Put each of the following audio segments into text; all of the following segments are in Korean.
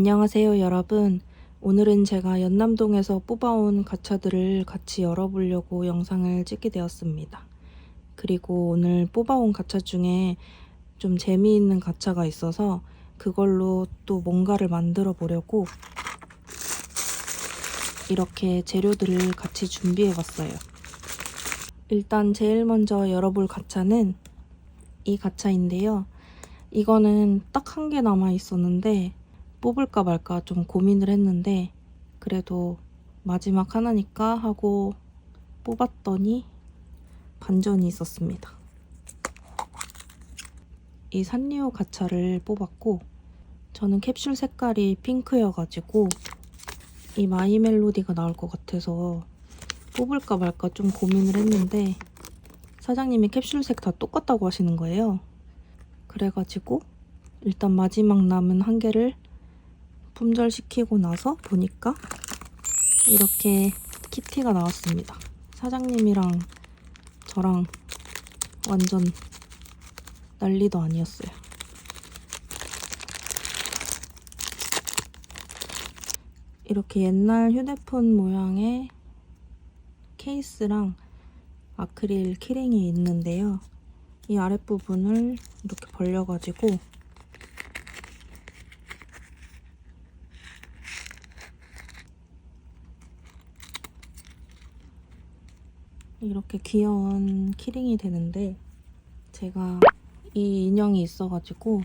안녕하세요, 여러분. 오늘은 제가 연남동에서 뽑아온 가차들을 같이 열어보려고 영상을 찍게 되었습니다. 그리고 오늘 뽑아온 가차 중에 좀 재미있는 가차가 있어서 그걸로 또 뭔가를 만들어 보려고 이렇게 재료들을 같이 준비해 봤어요. 일단 제일 먼저 열어볼 가차는 이 가차인데요. 이거는 딱 한 개 남아 있었는데 뽑을까 말까 좀 고민을 했는데 그래도 마지막 하나니까 하고 뽑았더니 반전이 있었습니다. 이 산리오 가차를 뽑았고 저는 캡슐 색깔이 핑크여가지고 이 마이 멜로디가 나올 것 같아서 뽑을까 말까 좀 고민을 했는데 사장님이 캡슐색 다 똑같다고 하시는 거예요. 그래가지고 일단 마지막 남은 한 개를 품절시키고 나서 보니까 이렇게 키티가 나왔습니다. 사장님이랑 저랑 완전 난리도 아니었어요. 이렇게 옛날 휴대폰 모양의 케이스랑 아크릴 키링이 있는데요. 이 아랫부분을 이렇게 벌려가지고 이렇게 귀여운 키링이 되는데 제가 이 인형이 있어가지고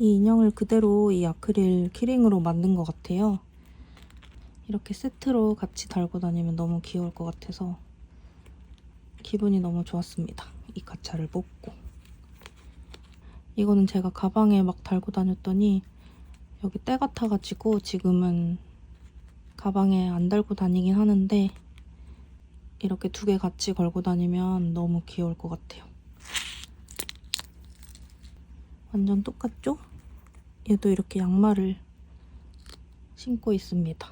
이 인형을 그대로 이 아크릴 키링으로 만든 것 같아요. 이렇게 세트로 같이 달고 다니면 너무 귀여울 것 같아서 기분이 너무 좋았습니다. 이 가차를 뽑고 이거는 제가 가방에 막 달고 다녔더니 여기 때가 타가지고 지금은 가방에 안 달고 다니긴 하는데 이렇게 두 개 같이 걸고 다니면 너무 귀여울 것 같아요. 완전 똑같죠? 얘도 이렇게 양말을 신고 있습니다.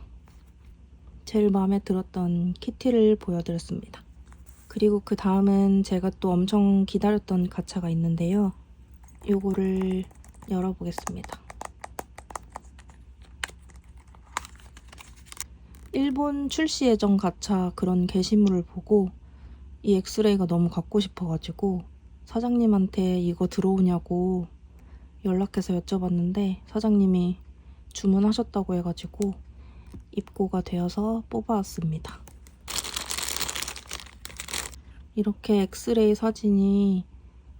제일 마음에 들었던 키티를 보여드렸습니다. 그리고 그 다음은 제가 또 엄청 기다렸던 가차가 있는데요. 요거를 열어보겠습니다. 일본 출시 예정 가차 그런 게시물을 보고 이 엑스레이가 너무 갖고 싶어가지고 사장님한테 이거 들어오냐고 연락해서 여쭤봤는데 사장님이 주문하셨다고 해가지고 입고가 되어서 뽑아왔습니다. 이렇게 엑스레이 사진이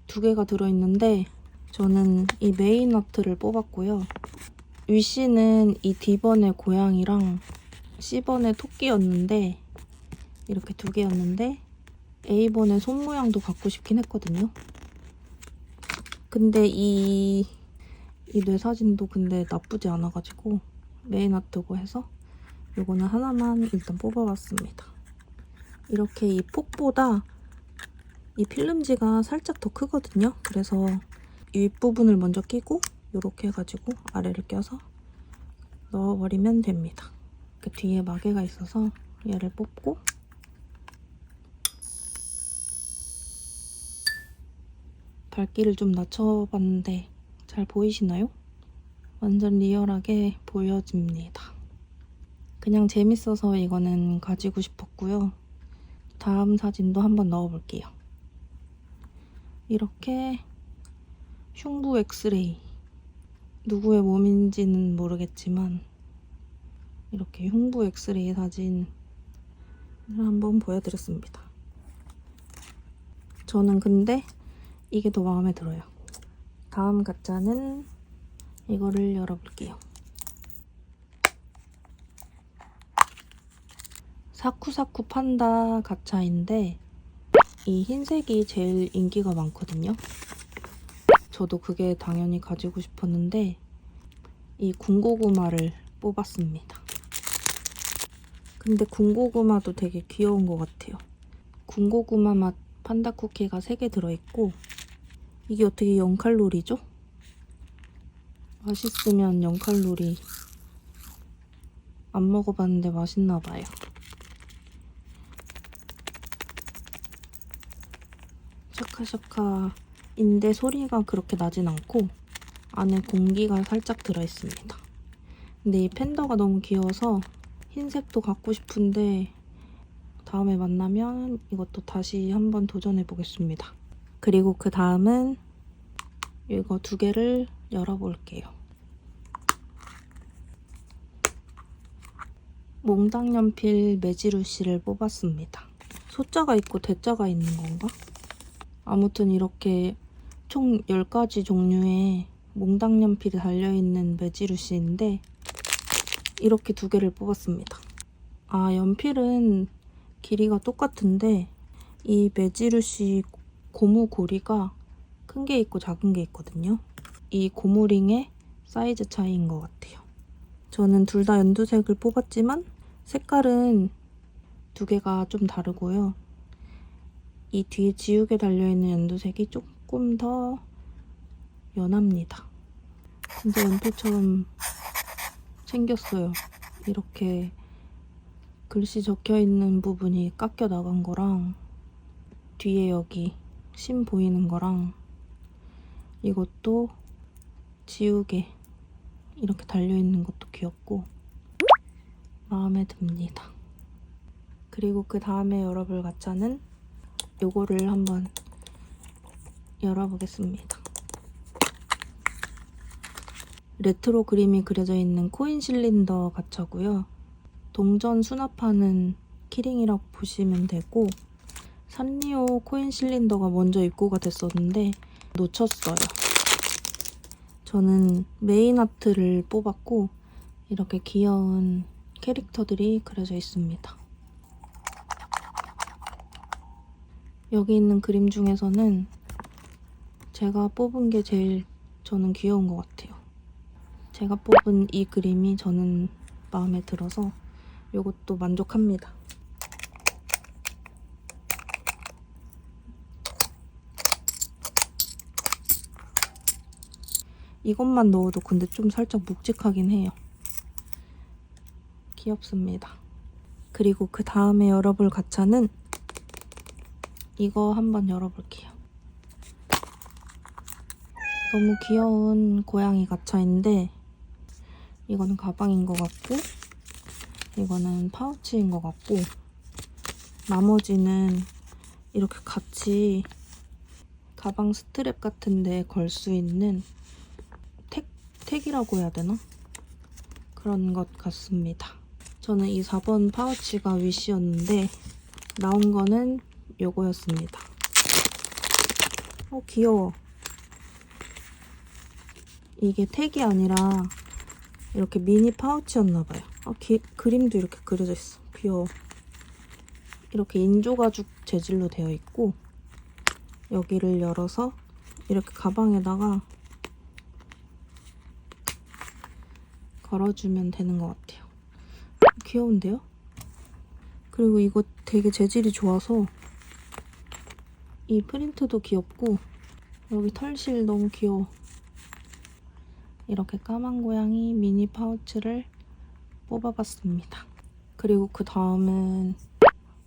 두 개가 들어있는데 저는 이 메인 아트를 뽑았고요. 위씨는 이 D번의 고양이랑 C번의 토끼였는데 이렇게 두 개였는데 A번의 손 모양도 갖고 싶긴 했거든요. 근데 이, 이 뇌 사진도 근데 나쁘지 않아가지고 메인 아트고 해서 이거는 하나만 일단 뽑아봤습니다. 이렇게 이 폭보다 이 필름지가 살짝 더 크거든요. 그래서 이 윗부분을 먼저 끼고 이렇게 해가지고 아래를 껴서 넣어버리면 됩니다. 그 뒤에 마개가 있어서 얘를 뽑고 밝기를 좀 낮춰봤는데 잘 보이시나요? 완전 리얼하게 보여집니다. 그냥 재밌어서 이거는 가지고 싶었고요. 다음 사진도 한번 넣어볼게요. 이렇게 흉부 엑스레이 누구의 몸인지는 모르겠지만 이렇게 흉부 엑스레이 사진을 한번 보여드렸습니다. 저는 근데 이게 더 마음에 들어요. 다음 가짜는 이거를 열어볼게요. 사쿠사쿠 판다 가차인데 이 흰색이 제일 인기가 많거든요. 저도 그게 당연히 가지고 싶었는데 이 군고구마를 뽑았습니다. 근데 군고구마도 되게 귀여운 것 같아요. 군고구마 맛 판다 쿠키가 3개 들어있고 이게 어떻게 0칼로리죠? 맛있으면 0칼로리 안 먹어봤는데 맛있나 봐요. 샤카샤카인데 소리가 그렇게 나진 않고 안에 공기가 살짝 들어있습니다. 근데 이 팬더가 너무 귀여워서 흰색도 갖고 싶은데 다음에 만나면 이것도 다시 한번 도전해 보겠습니다. 그리고 그 다음은 이거 두 개를 열어볼게요. 몽당 연필 매지루시를 뽑았습니다. 소자가 있고 대자가 있는 건가? 아무튼 이렇게 총 10가지 종류의 몽당 연필이 달려있는 매지루시인데 이렇게 두 개를 뽑았습니다. 아, 연필은 길이가 똑같은데 이 매지루시 고무 고리가 큰 게 있고 작은 게 있거든요. 이 고무링의 사이즈 차이인 것 같아요. 저는 둘 다 연두색을 뽑았지만 색깔은 두 개가 좀 다르고요. 이 뒤에 지우개 달려있는 연두색이 조금 더 연합니다. 진짜 연필처럼 생겼어요. 이렇게 글씨 적혀 있는 부분이 깎여 나간 거랑 뒤에 여기 심 보이는 거랑 이것도 지우개 이렇게 달려 있는 것도 귀엽고 마음에 듭니다. 그리고 그 다음에 열어볼 가차는 요거를 한번 열어보겠습니다. 레트로 그림이 그려져 있는 코인 실린더 가차고요. 동전 수납하는 키링이라고 보시면 되고 산리오 코인 실린더가 먼저 입고가 됐었는데 놓쳤어요. 저는 메인 아트를 뽑았고 이렇게 귀여운 캐릭터들이 그려져 있습니다. 여기 있는 그림 중에서는 제가 뽑은 게 제일 저는 귀여운 것 같아요. 제가 뽑은 이 그림이 저는 마음에 들어서 이것도 만족합니다. 이것만 넣어도 근데 좀 살짝 묵직하긴 해요. 귀엽습니다. 그리고 그 다음에 열어볼 가차는 이거 한번 열어볼게요. 너무 귀여운 고양이 가차인데 이거는 가방인 것 같고 이거는 파우치인 것 같고 나머지는 이렇게 같이 가방 스트랩 같은데 걸 수 있는 택, 택이라고 해야 되나? 그런 것 같습니다. 저는 이 4번 파우치가 위시였는데 나온 거는 요거였습니다. 어 귀여워. 이게 택이 아니라 이렇게 미니 파우치였나봐요. 아, 기, 그림도 이렇게 그려져 있어. 귀여워. 이렇게 인조가죽 재질로 되어 있고 여기를 열어서 이렇게 가방에다가 걸어주면 되는 것 같아요. 귀여운데요? 그리고 이거 되게 재질이 좋아서 이 프린트도 귀엽고 여기 털실 너무 귀여워. 이렇게 까만 고양이 미니 파우치를 뽑아봤습니다. 그리고 그 다음은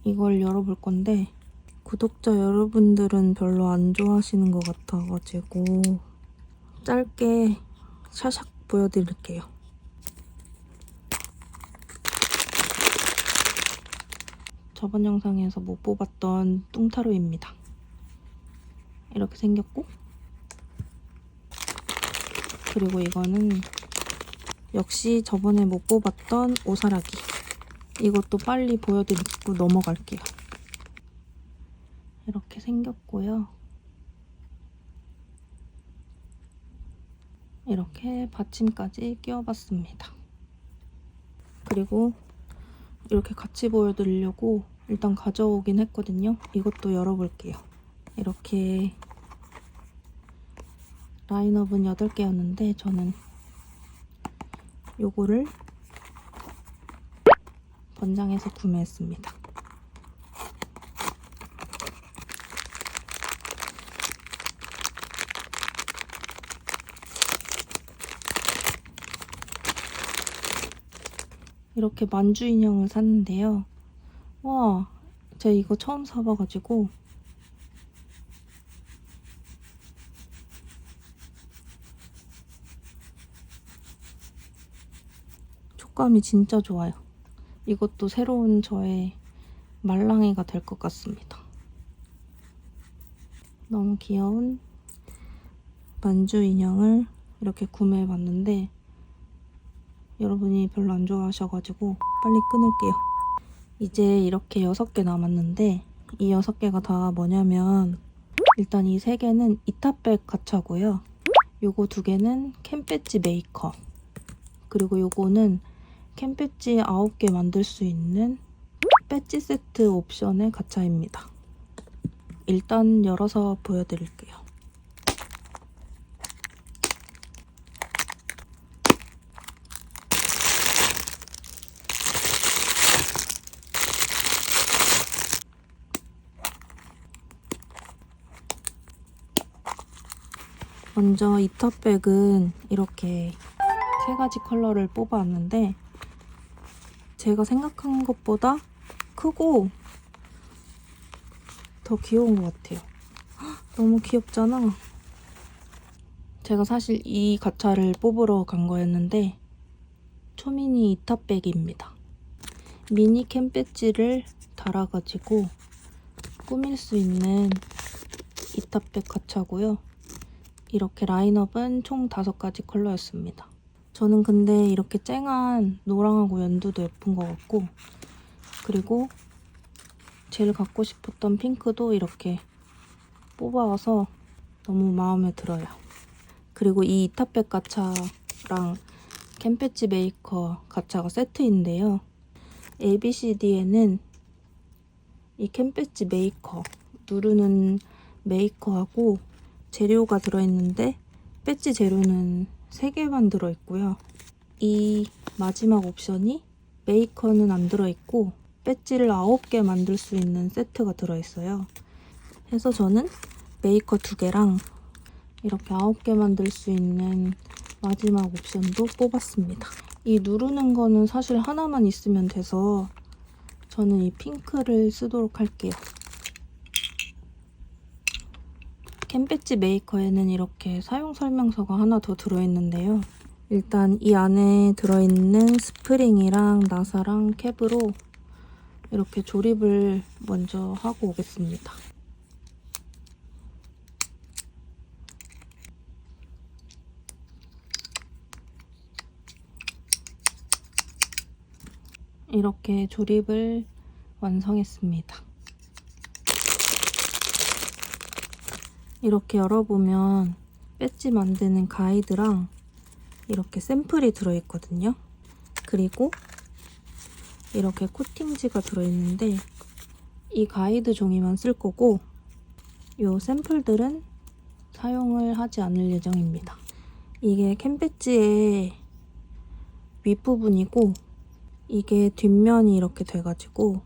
이걸 열어볼 건데 구독자 여러분들은 별로 안 좋아하시는 것 같아가지고 짧게 샤샥 보여드릴게요. 저번 영상에서 못 뽑았던 뚱타로입니다. 이렇게 생겼고 그리고 이거는 역시 저번에 못 뽑았던 오사라기 이것도 빨리 보여드리고 넘어갈게요. 이렇게 생겼고요. 이렇게 받침까지 끼워봤습니다. 그리고 이렇게 같이 보여드리려고 일단 가져오긴 했거든요. 이것도 열어볼게요. 이렇게 라인업은 8개였는데 저는 요거를 번장해서 구매했습니다. 이렇게 만주 인형을 샀는데요. 와, 제가 이거 처음 사봐가지고 촉감이 진짜 좋아요. 이것도 새로운 저의 말랑이가 될 것 같습니다. 너무 귀여운 만주 인형을 이렇게 구매해봤는데 여러분이 별로 안 좋아하셔가지고 빨리 끊을게요. 이제 이렇게 6개 남았는데 이 6개가 다 뭐냐면 일단 이 3개는 이타백 가차고요. 요거 2개는 캠배지 메이커 그리고 요거는 캠배지 9개 만들 수 있는 배지 세트 옵션의 가차입니다. 일단 열어서 보여드릴게요. 먼저 이 탑백은 이렇게 세 가지 컬러를 뽑아왔는데 제가 생각한 것보다 크고 더 귀여운 것 같아요. 헉, 너무 귀엽잖아. 제가 사실 이 가차를 뽑으러 간 거였는데 초미니 이탑백입니다. 미니 캠 배지를 달아가지고 꾸밀 수 있는 이탑백 가차고요. 이렇게 라인업은 총 5가지 컬러였습니다. 저는 근데 이렇게 쨍한 노랑하고 연두도 예쁜 것 같고 그리고 제일 갖고 싶었던 핑크도 이렇게 뽑아와서 너무 마음에 들어요. 그리고 이 이타백 가차랑 캠페치 메이커 가차가 세트인데요. ABCD에는 이 캠페치 메이커 누르는 메이커하고 재료가 들어있는데 배지 재료는 3개만 들어있고요. 이 마지막 옵션이 메이커는 안 들어있고 배지를 9개 만들 수 있는 세트가 들어있어요. 그래서 저는 메이커 2개랑 이렇게 9개 만들 수 있는 마지막 옵션도 뽑았습니다. 이 누르는 거는 사실 하나만 있으면 돼서 저는 이 핑크를 쓰도록 할게요. 캠배지 메이커에는 이렇게 사용 설명서가 하나 더 들어있는데요. 일단 이 안에 들어있는 스프링이랑 나사랑 캡으로 이렇게 조립을 먼저 하고 오겠습니다. 이렇게 조립을 완성했습니다. 이렇게 열어보면 배지 만드는 가이드랑 이렇게 샘플이 들어있거든요. 그리고 이렇게 코팅지가 들어있는데 이 가이드 종이만 쓸 거고 이 샘플들은 사용을 하지 않을 예정입니다. 이게 캔 배지의 윗부분이고 이게 뒷면이 이렇게 돼가지고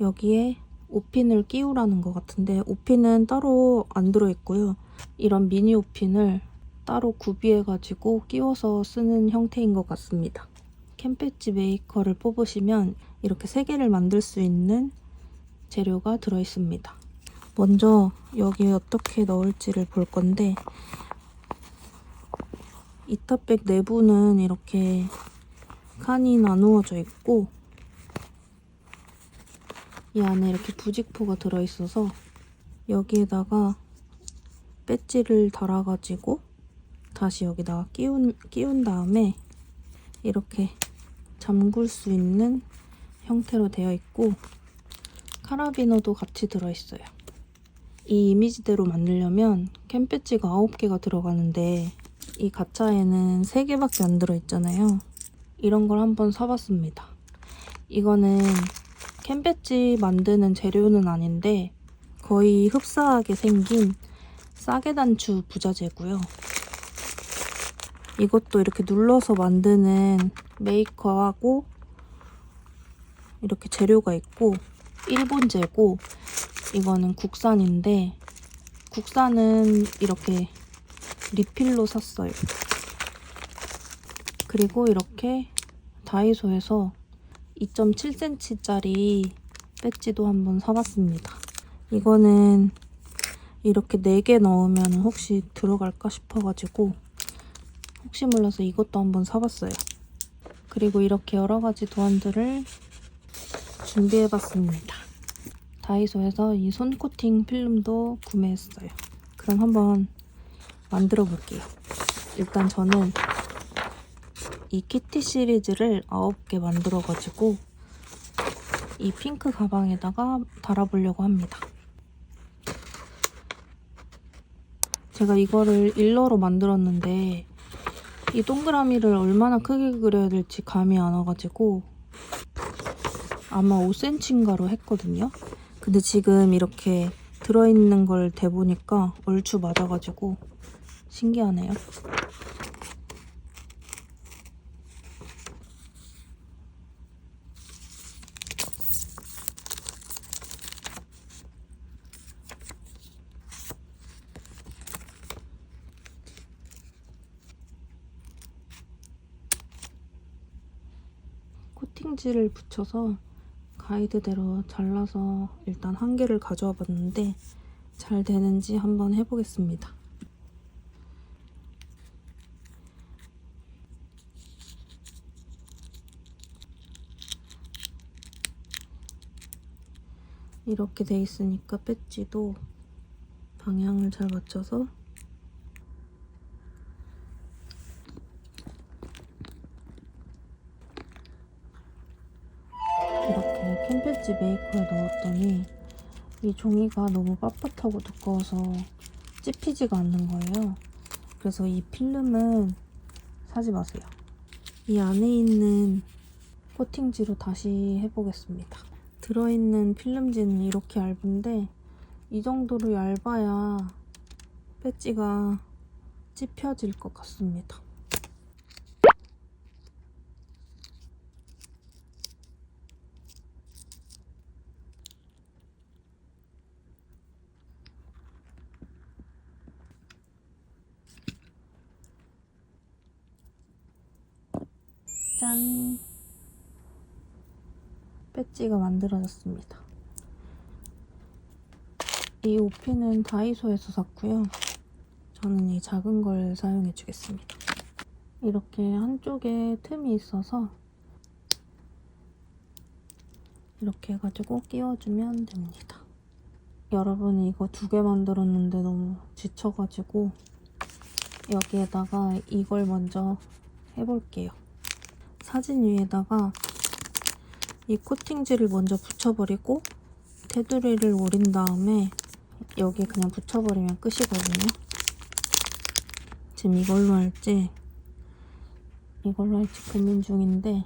여기에 오핀을 끼우라는 것 같은데 오핀은 따로 안 들어있고요. 이런 미니 오핀을 따로 구비해가지고 끼워서 쓰는 형태인 것 같습니다. 캠페치 메이커를 뽑으시면 이렇게 세 개를 만들 수 있는 재료가 들어있습니다. 먼저 여기에 어떻게 넣을지를 볼 건데 이타백 내부는 이렇게 칸이 나누어져 있고 이 안에 이렇게 부직포가 들어있어서 여기에다가 배지를 달아가지고 다시 여기다가 끼운, 끼운 다음에 이렇게 잠글 수 있는 형태로 되어 있고 카라비너도 같이 들어있어요. 이 이미지대로 만들려면 캠 배지가 9개가 들어가는데 이 가차에는 3개밖에 안 들어있잖아요. 이런 걸 한번 사봤습니다. 이거는 캠 배지 만드는 재료는 아닌데 거의 흡사하게 생긴 싸게 단추 부자재고요. 이것도 이렇게 눌러서 만드는 메이커하고 이렇게 재료가 있고 일본재고 이거는 국산인데 국산은 이렇게 리필로 샀어요. 그리고 이렇게 다이소에서 2.7cm짜리 배지도 한번 사봤습니다. 이거는 이렇게 4개 넣으면 혹시 들어갈까 싶어가지고 혹시 몰라서 이것도 한번 사봤어요. 그리고 이렇게 여러 가지 도안들을 준비해봤습니다. 다이소에서 이 손 코팅 필름도 구매했어요. 그럼 한번 만들어 볼게요. 일단 저는 이 키티 시리즈를 9개 만들어가지고 이 핑크 가방에다가 달아보려고 합니다. 제가 이거를 일러로 만들었는데 이 동그라미를 얼마나 크게 그려야 될지 감이 안 와가지고 아마 5cm인가로 했거든요. 근데 지금 이렇게 들어있는 걸 대보니까 얼추 맞아가지고 신기하네요. 코팅지를 붙여서 가이드대로 잘라서 일단 한 개를 가져와 봤는데 잘 되는지 한번 해보겠습니다. 이렇게 돼 있으니까 배지도 방향을 잘 맞춰서 넣었더니 이 종이가 너무 빳빳하고 두꺼워서 찝히지가 않는 거예요. 그래서 이 필름은 사지 마세요. 이 안에 있는 코팅지로 다시 해보겠습니다. 들어있는 필름지는 이렇게 얇은데 이 정도로 얇아야 배지가 찝혀질 것 같습니다. 짠! 배지가 만들어졌습니다. 이 오피는 다이소에서 샀고요. 저는 이 작은 걸 사용해 주겠습니다. 이렇게 한쪽에 틈이 있어서 이렇게 해가지고 끼워주면 됩니다. 여러분 이거 두 개 만들었는데 너무 지쳐가지고 여기에다가 이걸 먼저 해볼게요. 사진 위에다가 이 코팅지를 먼저 붙여버리고 테두리를 오린 다음에 여기 그냥 붙여버리면 끝이거든요. 지금 이걸로 할지 이걸로 할지 고민 중인데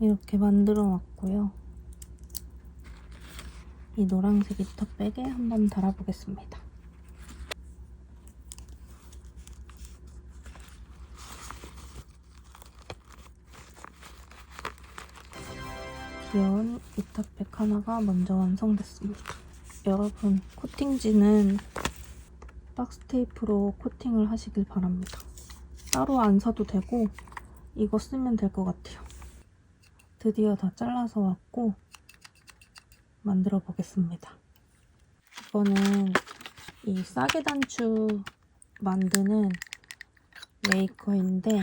이렇게 만들어 왔고요. 이 노란색 이터백에 한번 달아보겠습니다. 귀여운 이터백 하나가 먼저 완성됐습니다. 여러분, 코팅지는 박스 테이프로 코팅을 하시길 바랍니다. 따로 안 사도 되고 이거 쓰면 될 것 같아요. 드디어 다 잘라서 왔고 만들어 보겠습니다. 이거는 이 싸게 단추 만드는 메이커인데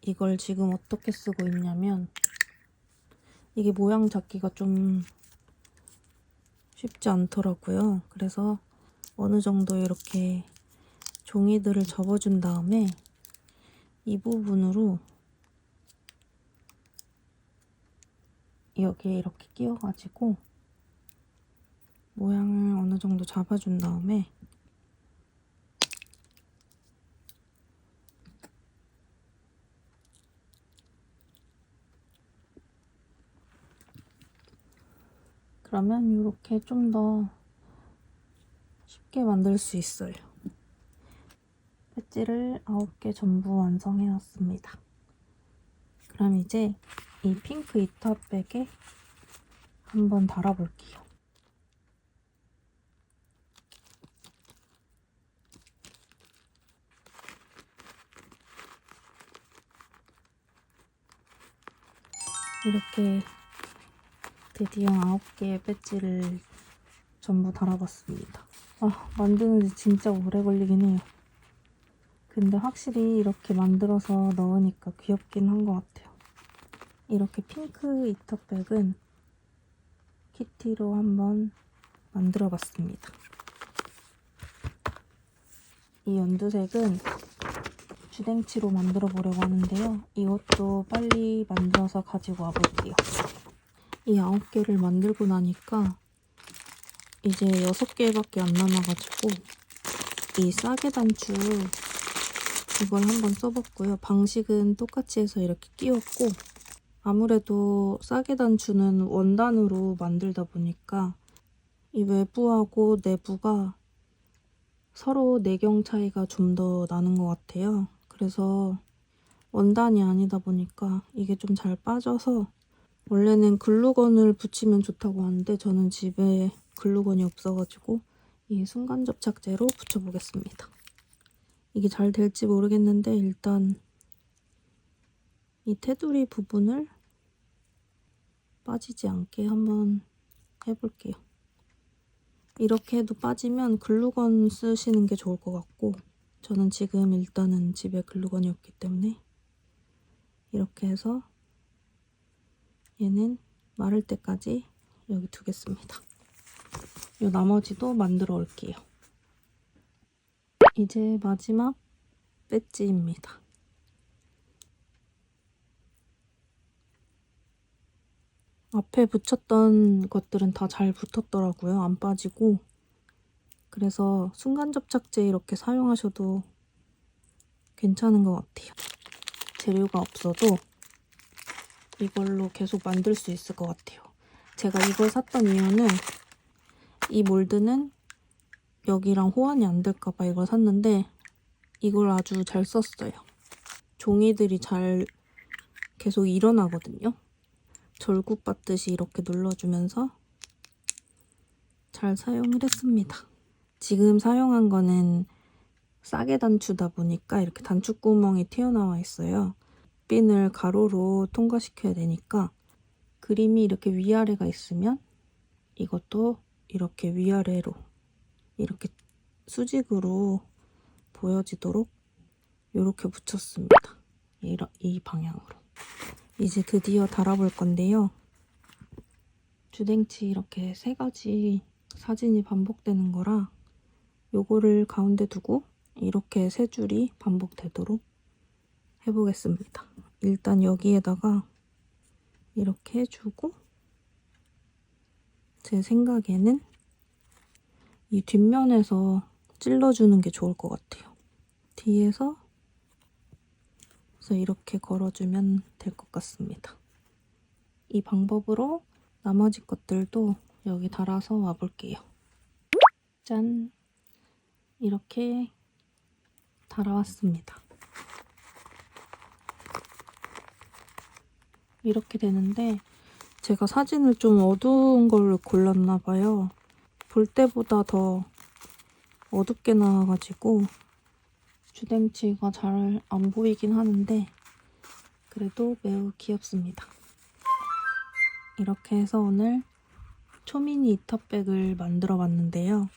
이걸 지금 어떻게 쓰고 있냐면 이게 모양 잡기가 좀 쉽지 않더라고요. 그래서 어느 정도 이렇게 종이들을 접어준 다음에 이 부분으로 여기에 이렇게 끼워가지고 모양을 어느 정도 잡아준 다음에 그러면 이렇게 좀 더 쉽게 만들 수 있어요. 배지를 9개 전부 완성해왔습니다. 그럼 이제 이 핑크 이터백에 한번 달아볼게요. 이렇게 드디어 9개의 배지를 전부 달아봤습니다. 아, 만드는 지 진짜 오래 걸리긴 해요. 근데 확실히 이렇게 만들어서 넣으니까 귀엽긴 한 것 같아요. 이렇게 핑크 이터백은 키티로 한번 만들어 봤습니다. 이 연두색은 주댕치로 만들어 보려고 하는데요. 이것도 빨리 만들어서 가지고 와볼게요. 이 아홉 개를 만들고 나니까 이제 여섯 개밖에 안 남아가지고 이 싸게 단추 이걸 한번 써봤고요. 방식은 똑같이 해서 이렇게 끼웠고 아무래도 싸게 단추는 원단으로 만들다 보니까 이 외부하고 내부가 서로 내경 차이가 좀 더 나는 것 같아요. 그래서 원단이 아니다 보니까 이게 좀 잘 빠져서 원래는 글루건을 붙이면 좋다고 하는데 저는 집에 글루건이 없어가지고 이 순간 접착제로 붙여보겠습니다. 이게 잘 될지 모르겠는데 일단 이 테두리 부분을 빠지지 않게 한번 해볼게요. 이렇게 해도 빠지면 글루건 쓰시는 게 좋을 것 같고 저는 지금 일단은 집에 글루건이 없기 때문에 이렇게 해서 얘는 마를 때까지 여기 두겠습니다. 이 나머지도 만들어 올게요. 이제 마지막 배지입니다. 앞에 붙였던 것들은 다 잘 붙었더라고요. 안 빠지고. 그래서 순간 접착제 이렇게 사용하셔도 괜찮은 것 같아요. 재료가 없어도 이걸로 계속 만들 수 있을 것 같아요. 제가 이걸 샀던 이유는 이 몰드는 여기랑 호환이 안 될까봐 이걸 샀는데 이걸 아주 잘 썼어요. 종이들이 잘 계속 일어나거든요. 절국 받듯이 이렇게 눌러주면서 잘 사용을 했습니다. 지금 사용한 거는 싸게 단추다 보니까 이렇게 단추 구멍이 튀어나와 있어요. 핀을 가로로 통과시켜야 되니까 그림이 이렇게 위아래가 있으면 이것도 이렇게 위아래로 이렇게 수직으로 보여지도록 이렇게 붙였습니다. 이 방향으로. 이제 드디어 달아볼 건데요. 주댕치 이렇게 세 가지 사진이 반복되는 거라 요거를 가운데 두고 이렇게 세 줄이 반복되도록 해보겠습니다. 일단 여기에다가 이렇게 해주고 제 생각에는 이 뒷면에서 찔러주는 게 좋을 것 같아요. 뒤에서 그래서 이렇게 걸어주면 될 것 같습니다. 이 방법으로 나머지 것들도 여기 달아서 와볼게요. 짠! 이렇게 달아왔습니다. 이렇게 되는데 제가 사진을 좀 어두운 걸로 골랐나 봐요. 볼 때보다 더 어둡게 나와가지고 주댕치가 잘 안 보이긴 하는데 그래도 매우 귀엽습니다. 이렇게 해서 오늘 초미니 이터백을 만들어 봤는데요.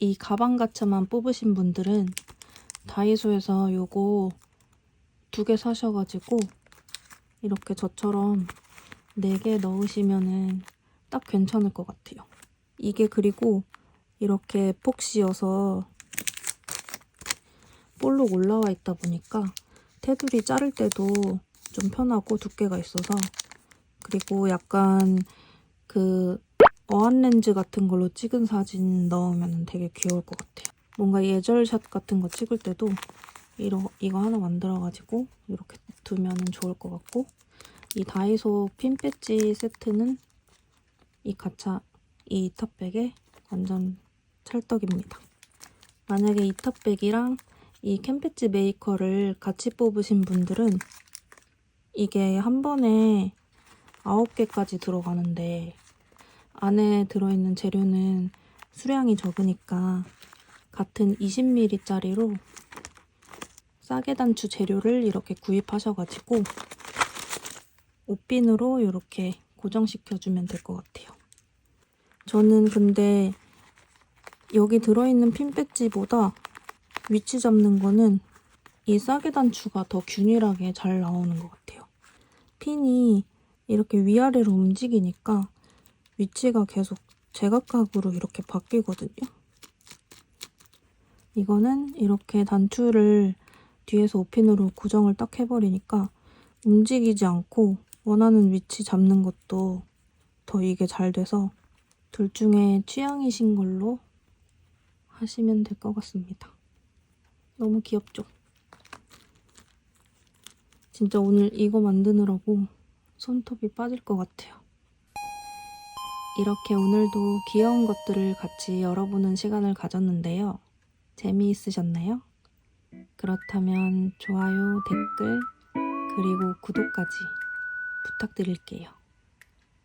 이 가방 가차만 뽑으신 분들은 다이소에서 요거 두 개 사셔가지고 이렇게 저처럼 4개 넣으시면은 딱 괜찮을 것 같아요. 이게 그리고 이렇게 폭시여서 볼록 올라와 있다 보니까 테두리 자를 때도 좀 편하고 두께가 있어서 그리고 약간 그 어안 렌즈 같은 걸로 찍은 사진 넣으면 되게 귀여울 것 같아요. 뭔가 예절샷 같은 거 찍을 때도 이러, 이거 하나 만들어가지고 이렇게 두면 좋을 것 같고 이 다이소 핀 배지 세트는 이 가차 이 탑백에 완전 찰떡입니다. 만약에 이 탑백이랑 이 캠배지 메이커를 같이 뽑으신 분들은 이게 한 번에 9개까지 들어가는데 안에 들어있는 재료는 수량이 적으니까 같은 20ml짜리로 싸게 단추 재료를 이렇게 구입하셔가지고 옷핀으로 이렇게 고정시켜주면 될 것 같아요. 저는 근데 여기 들어있는 핀 배지보다 위치 잡는 거는 이 싸게 단추가 더 균일하게 잘 나오는 것 같아요. 핀이 이렇게 위아래로 움직이니까 위치가 계속 제각각으로 이렇게 바뀌거든요. 이거는 이렇게 단추를 뒤에서 오핀으로 고정을 딱 해버리니까 움직이지 않고 원하는 위치 잡는 것도 더 이게 잘 돼서 둘 중에 취향이신 걸로 하시면 될 것 같습니다. 너무 귀엽죠? 진짜 오늘 이거 만드느라고 손톱이 빠질 것 같아요. 이렇게 오늘도 귀여운 것들을 같이 열어보는 시간을 가졌는데요. 재미있으셨나요? 그렇다면 좋아요, 댓글, 그리고 구독까지 부탁드릴게요.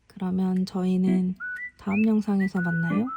그러면 저희는 다음 영상에서 만나요.